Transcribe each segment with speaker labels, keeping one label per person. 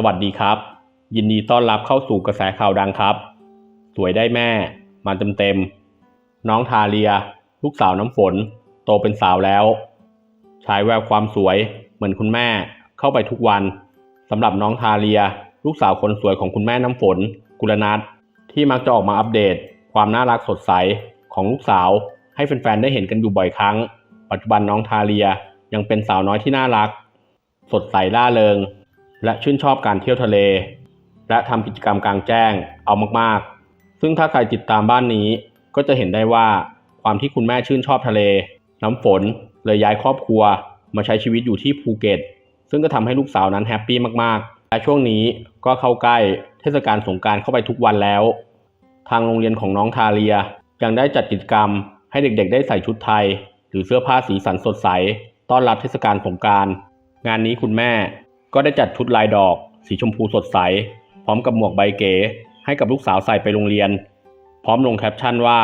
Speaker 1: สวัสดีครับ ยินดีต้อนรับเข้าสู่กระแสข่าวดังครับ สวยได้แม่ มาเต็มๆน้องทาเลีย ลูกสาวน้ำฝน โตเป็นสาวแล้วฉายแววความสวยเหมือนคุณแม่เข้าไปทุกวันสำหรับน้องทาเลีย ลูกสาวคนสวยของคุณแม่น้ำฝน กุลนัทที่มักจะออกมาอัปเดต ความน่ารักสดใสของลูกสาว ให้แฟนๆได้เห็นกันอยู่บ่อยครั้ง ปัจจุบันน้องทาเลียยังเป็นสาวน้อยที่น่ารัก สดใสล่าเริง และชื่นชอบการเที่ยวทะเล และทำกิจกรรมกลางแจ้งเอามากๆ ซึ่งถ้าใครติดตามบ้านนี้ก็จะเห็นได้ว่าความที่คุณแม่ชื่นชอบทะเล น้ำฝนเลยย้ายครอบครัว มาใช้ชีวิตอยู่ที่ภูเก็ต ซึ่งก็ทำให้ลูกสาวนั้นแฮปปี้มากๆ และช่วงนี้ก็เข้าใกล้เทศกาลสงการเข้าไปทุกวันแล้ว ทางโรงเรียนของน้องทาเลียยังได้จัดกิจกรรมให้เด็กๆ ได้ใส่ชุดไทย หรือเสื้อผ้าสีสันสดใส ต้อนรับเทศกาลสงการ งานนี้คุณแม่ ก็ได้จัดชุดลายดอก สีชมพูสดใส พร้อมกับหมวกใบเก๋ให้กับลูกสาวใส่ไปโรงเรียน พร้อมลงแคปชั่นว่า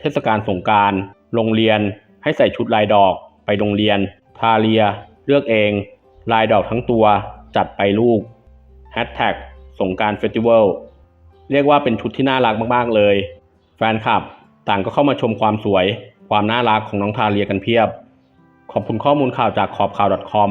Speaker 1: เทศกาลสงการ โรงเรียน ให้ใส่ชุดลายดอกไปโรงเรียน ทาเลีย เลือกเอง ลายดอกทั้งตัว จัดไปลูกแฮชแท็กสงการเฟสติวัลเรียกว่าเป็นชุดที่น่ารักมากๆเลย แฟนคลับต่างก็เข้ามาชมความสวย ความน่ารักของน้องทาเลียกันเพียบ ขอบคุณข้อมูลข่าวจากขอบข่าว .com